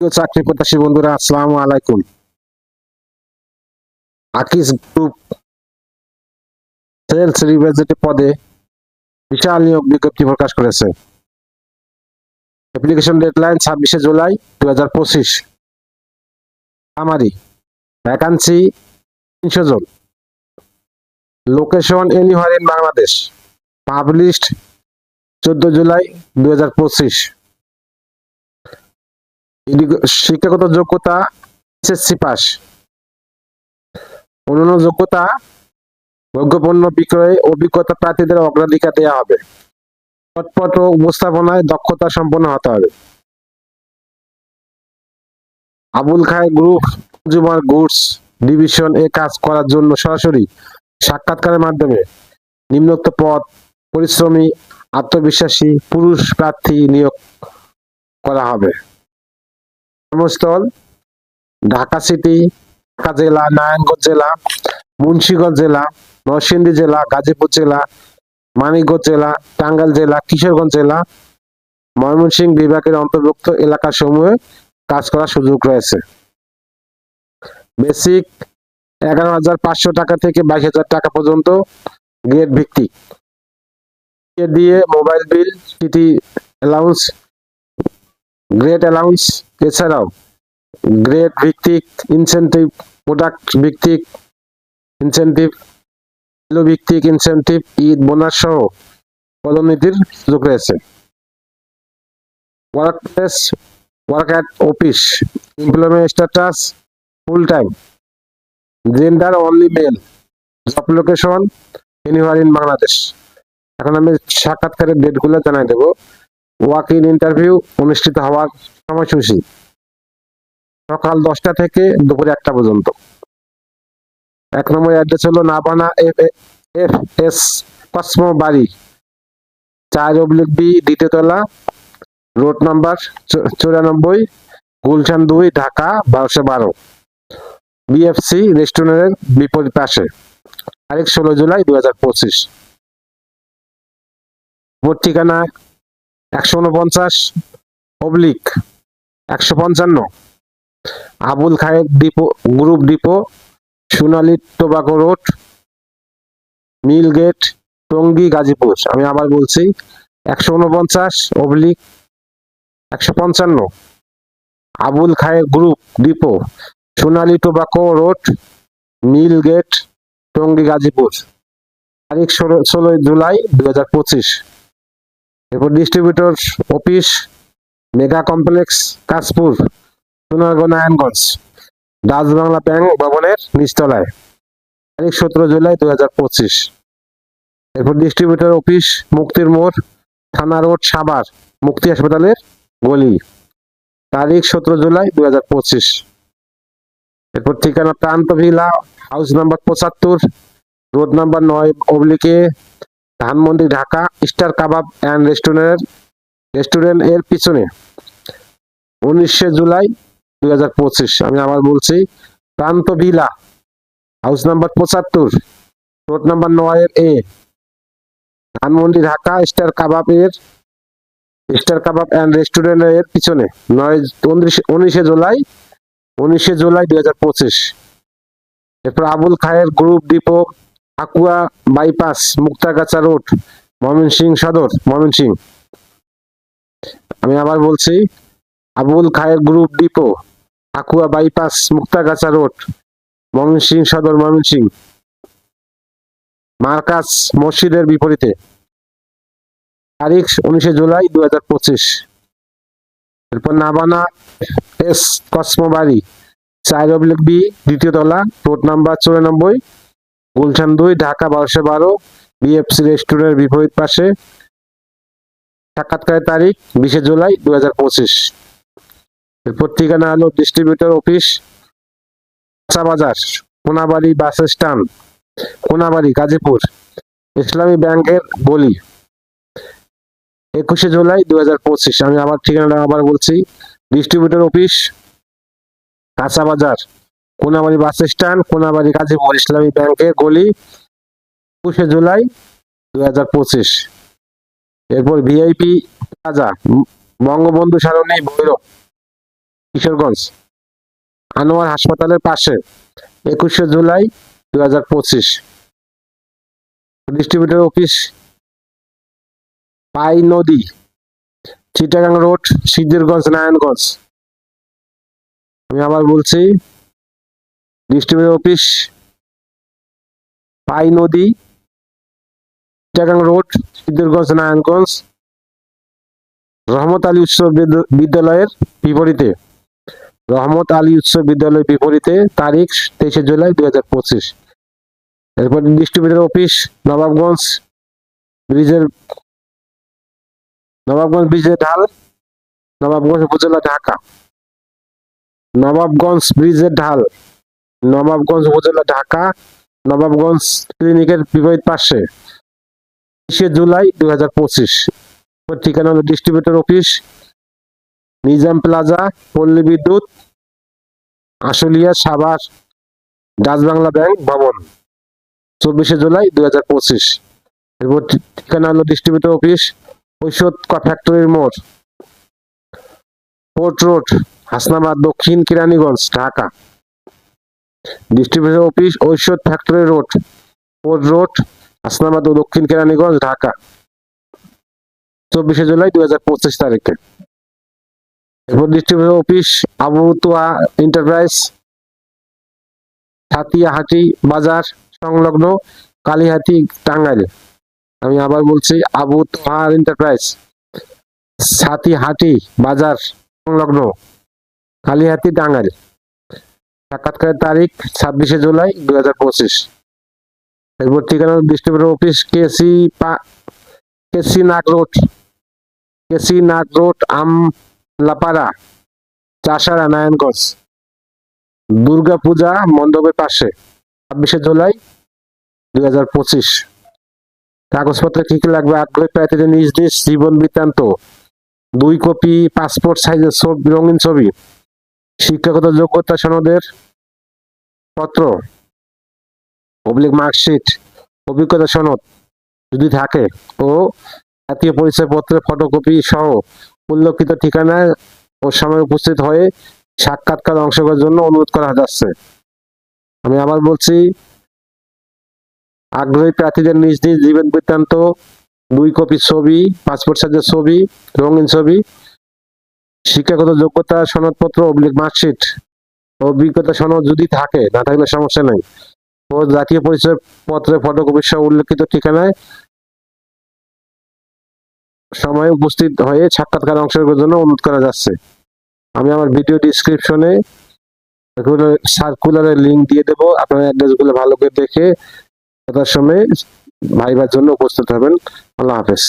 চাকরি প্রত্যাশী বন্ধুরা, আসসালামু আলাইকুম। আকিস গ্রুপ সেলস রিপ্রেজেন্টেটিভ পদে বিশাল নিয়োগ বিজ্ঞপ্তি প্রকাশ করেছে। অ্যাপ্লিকেশন ডেডলাইন ছাব্বিশে জুলাই দু হাজার পঁচিশ। আমারি ভ্যাকান্সি তিনশো জন। Location anywhere in Bangladesh, published চোদ্দ জুলাই দু হাজার পঁচিশ। শিক্ষাগত যোগ্যতা এসএসসি পাস। অন্যান্য যোগ্যতা ভোগ্যপণ্য বিক্রয়ে অভিজ্ঞতা প্রার্থীদের অগ্রাধিকার দেওয়া হবে। চটপট ও উপস্থাপনায় দক্ষতা সম্পন্ন হতে হবে। Abul Khair group consumer goods division এ কাজ করার জন্য সরাসরি সাক্ষাৎকারের মাধ্যমে নিম্নোক্ত পদ, পরিশ্রমী, আত্মবিশ্বাসী, পুরুষ প্রার্থী নিয়োগ করা হবে। কর্মস্থল, ঢাকা সিটি, ঢাকা জেলা, নারায়ণগঞ্জ জেলা, মুন্সিগঞ্জ জেলা, নরসিংদী জেলা, গাজীপুর জেলা, মানিকগঞ্জ জেলা, টাঙ্গাইল জেলা, কিশোরগঞ্জ জেলা, ময়মনসিংহ বিভাগের অন্তর্ভুক্ত এলাকা সমূহে কাজ করার সুযোগ রয়েছে। বেসিক এগারো হাজার পাঁচশো টাকা থেকে বাইশ হাজার টাকা পর্যন্ত গ্রেড ভিত্তিক। দিয়ে mobile bill, city allowance grade allowance এছাড়াও গ্রেড ভিত্তিক ইনসেন্টিভ প্রোডাক্ট ভিত্তিক ইনসেন্টিভ ভিত্তিক ইনসেন্টিভ ঈদ বোনাস সহ পদোন্নতির সুযোগ রয়েছে। Work place work at office employment status full time gender only male job location anywhere in Bangladesh এখন আমি সাক্ষাৎকারের ডেটগুলো জানাই দেবো। ওয়াক ইন ইন্টারভিউ অনুষ্ঠিত হওয়ার সময়সূচি। সকাল দশটা থেকে দুপুর একটা পর্যন্ত। এক নম্বর অ্যাড্রেস হলো Nabana F F S Cosmo বাড়ি চার অবলিক বি দ্বিতীয় তলা, রোড নাম্বার চুরানব্বই, গুলশান দুই, ঢাকা, বারোশো বারো। বিএফসি রেস্টুরেন্টের বিপরীত পাশে তারিখ ষোলো জুলাই দু হাজার পঁচিশ। ভোট ঠিকানা একশো উনপঞ্চাশ অবলিক একশো পঞ্চান্ন। Abul Khair depot, group depot, Sonali tobacco road mill gate Tongi, Gazipur. আমি আবার বলছি, একশো উনপঞ্চাশ অবলিক একশো পঞ্চান্ন। Abul Khair group depot, Sonali tobacco road mill gate Tongi, Gazipur. তারিখ ষোলো, ষোলোই জুলাই দু হাজার পঁচিশ। এরপর distributor office mega complex Kashpur, Sonargaon Narayanganj, Dutch Bangla bank ভবনের নিচতলায়, তারিখ সতেরো জুলাই দু হাজার পঁচিশ। এরপর ডিস্ট্রিবিউটর অফিস মুক্তির মোড়, থানা রোড, সাভার, মুক্তি হাসপাতালের গলি, তারিখ সতেরো জুলাই দু হাজার পঁচিশ। এরপর ঠিকানা প্রান্ত ভিলা হাউস নাম্বার পঁচাত্তর রোড নাম্বার নয় অবলিকে Dhanmondi, Dhaka Star Kabab and restaurant রেস্টুরেন্টের পিছনে। উনিশে জুলাই দুই হাজার পঁচিশ, আমি আবার বলছি, প্রান্ত ভিলা, হাউস নাম্বার পঁচাত্তর, রোড নাম্বার নয় এর এ। ধানমন্ডি, ঢাকা স্টার কাবাব এর স্টার কাবাব অ্যান্ড রেস্টুরেন্টের পিছনে। নয়, উনিশে জুলাই উনিশে জুলাই দুই হাজার পঁচিশ। এরপর Abul Khair group depot Akua bypass, Muktagacha road Mymensingh Sadar Mymensingh আমি আবার বলছি, Abul Khair group depot, Akua bypass, Muktagacha road Mymensingh Sadar Mymensingh Marcus মসজিদের বিপরীতে, তারিখ উনিশে জুলাই দু হাজার পঁচিশ। এরপর নাবানা এস কসমো বাড়ি চার অবলিক বি, দ্বিতীয় তলা, রোড নাম্বার চুরানব্বই গুলশান দুই, ঢাকা বারোশো বারো বিএফসি রেস্টুরেন্টের বিপরীত পাশে। সাক্ষাৎকারের তারিখ বিশে জুলাই দু হাজার পঁচিশ। এরপর ঠিকানা হলো ডিস্ট্রিবিউটর অফিস বাজার কোনাবাড়ি বাস স্ট্যান্ড, কোনাবাড়ি গাজীপুর, ইসলামী ব্যাংকের গলি। একুশে জুলাই দু হাজার পঁচিশ। আমি আবার ঠিকানাটা আবার বলছি ডিস্ট্রিবিউটর অফিস কাঁচা বাজার কোনাবাড়ি বাস স্ট্যান্ড, কোনাবাড়ি গাজীপুর ইসলামী ব্যাংকের গলি একুশে জুলাই দু হাজার পঁচিশ। এরপর ভিআইপি প্লাজা বঙ্গবন্ধু সারণী ভৈরব কিশোরগঞ্জ, আনোয়ার হাসপাতালের পাশে, একুশে জুলাই দুই হাজার পঁচিশ। ডিস্ট্রিবিউটর অফিস, পাই নদী, চিটাগাং রোড, সিদ্ধিরগঞ্জ, নারায়ণগঞ্জ। আমি আবার বলছি ডিস্ট্রিবিউটর অফিস, পাই নদী চিটাগাং রোড সিদ্ধিরগঞ্জ, নারায়ণগঞ্জ, রহমত আলী উচ্চ বিদ্য- বিদ্যালয়ের বিপরীতে। রহমত আলী উচ্চ বিদ্যালয়ের বিপরীতে তারিখ তেইশে জুলাই দুই হাজার পঁচিশ। এরপর ডিস্ট্রিবিউটর অফিস, নবাবগঞ্জ, ব্রিজের নবাবগঞ্জ ব্রিজের ঢাল, নবাবগঞ্জ উপজেলা ঢাকা। নবাবগঞ্জ ব্রিজের ঢাল। নবাবগঞ্জ উপজেলা, ঢাকা, নবাবগঞ্জ ক্লিনিকের বিপরীত পাশে। তেইশে জুলাই দুই হাজার পঁচিশ ঠিকানা হলো distributor office Nizam plaza Palli Bidyut, Ashulia, Savar, Dutch Bangla bank, ভবন। চব্বিশে জুলাই দুই হাজার পঁচিশ। এরপর ঠিকানা হলো ডিস্ট্রিবিউটর অফিস ঐশ্বর ফ্যাক্টরির মোড়। Port road Hasnabad, Dakshin Keraniganj, Dhaka. Distributor office Aishwar factory road port road Hasnabad ও দক্ষিণ কেরানীগঞ্জ, ঢাকা। চব্বিশে জুলাই দুই হাজার পঁচিশ তারিখে। এরপর ডিস্ট্রিবিউশন অফিস আবু তোয়া এন্টারপ্রাইজ হাতিয়াহাটি বাজার সংলগ্ন কালীহাতি টাঙ্গাইল। আমি আবার বলছি আবু তোহার এন্টারপ্রাইজ হাতি বাজার সংলগ্ন কালীহাতি টাঙ্গাইল। সাক্ষাৎকারের তারিখ ছাব্বিশে জুলাই দুই হাজার পঁচিশ। এরপর ঠিকানা distributor office, KC KC Nag road, KC Nag road, Amlapara, Chashara, Narayanganj. Durga Puja মণ্ডপের পাশে, ছাব্বিশে জুলাই দুই হাজার পঁচিশ। কাগজপত্রে কি কি লাগবে? আগ্রহী প্রার্থীদের নিজ নিজ জীবন বৃত্তান্ত। দুই কপি, পাসপোর্ট, সাইজের ছবি, রঙিন ছবি। শিক্ষাগত যোগ্যতা সনদের পত্র পাবলিক মার্কশিট অভিজ্ঞতা সনদ যদি থাকে ও জাতীয় পরিচয় পত্রের ফটোকপি সহ উল্লেখিত ঠিকানায় ও সময় উপস্থিত হয়ে সাক্ষাৎকার অংশগ্রহণের জন্য অনুরোধ করা যাচ্ছে। আমি আবার বলছি, আগ্রহী প্রার্থীদের নিজ নিজ জীবন বৃত্তান্ত, দুই কপি ছবি পাসপোর্ট সাইজের ছবি, রঙিন ছবি শিক্ষাগত যোগ্যতা সনদপত্র অবলিক মার্কশিট অভিজ্ঞতা সনদ যদি থাকে, না থাকলে সমস্যা নেই। ও জাতীয় পরিচয় পত্রের ফটোকপি সহ উল্লেখিত ঠিকানায় সময় উপস্থিত হয়ে সাক্ষাৎকার অংশগ্রহণের জন্য অনুরোধ করা যাচ্ছে। আমি আমার ভিডিও ডিসক্রিপশনে সার্কুলারের লিঙ্ক দিয়ে দেবো। আপনার অ্যাড্রেসগুলো ভালো করে দেখে যথার সময় ভাইবার জন্য উপস্থিত হবেন। আল্লাহ হাফেজ।